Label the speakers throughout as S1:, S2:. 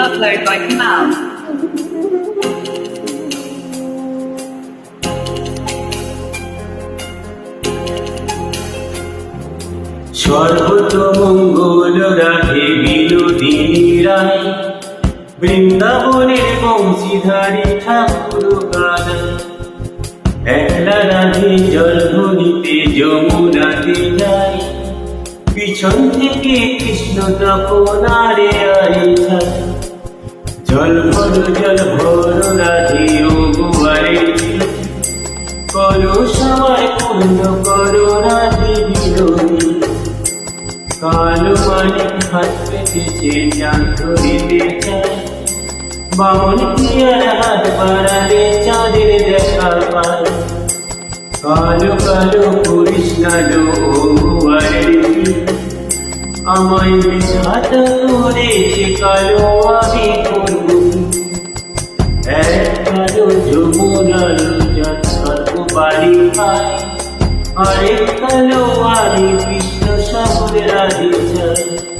S1: Upload by Kamal.
S2: সর্বতমঙ্গল Radhe Binodini রায় বৃন্দাবনের বংশীধারী ঠাকুর একলা রাধে জলধ্বনিতে যমুনাতে যায় পিছন থেকে কৃষ্ণ তখন আরে জল ভর জল ভর, রাধে ও করো সবাই পূর্ণ, করো রাধে বিনোদী কালো মানিক হাত পেতেছে চাঁদ ধরিতে চায়। বামন পিয়ার হাত বাড়ালে চাঁদের দেখা পায় কালো কালো করিস না আমায় বিধাতা করেছে কালো আমি করব এক কালো যমুনার সর্ব বাড়ি খায় আরেক কালো আরে কৃষ্ণ সাগরে রাধে যায়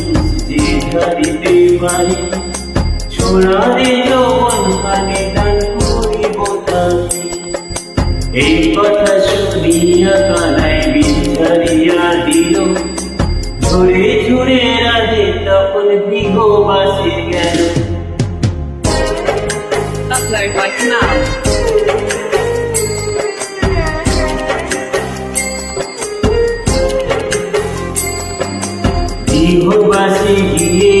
S2: পারি সোনারে যৌবন খানে দান করিব তাকে। এই কথা শুনিয়া কানাই বিচারিয়া দিল। ঝরে ঝরে রাধে তখন দিগবাসে গেল।
S1: Upload by Kamal.
S2: দিগবাসে গিয়ে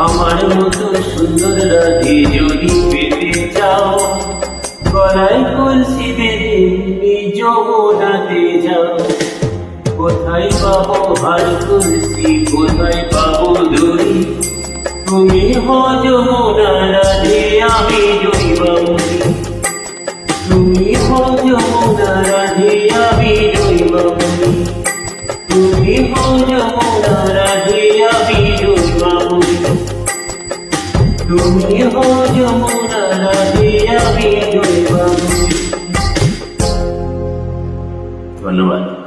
S2: আমার মতো সুন্দর রাধে যদি পেতে চাও, গলায় কলসি বেঁধে যমুনাতে যাও। কোথায় পাবো হার কলসি, কোথায় পাবো দড়ি? তুমি হ যমুনা রাধে আমি জয়ী বাবু তুমি হো যমুনা নদী ধন্যবাদ।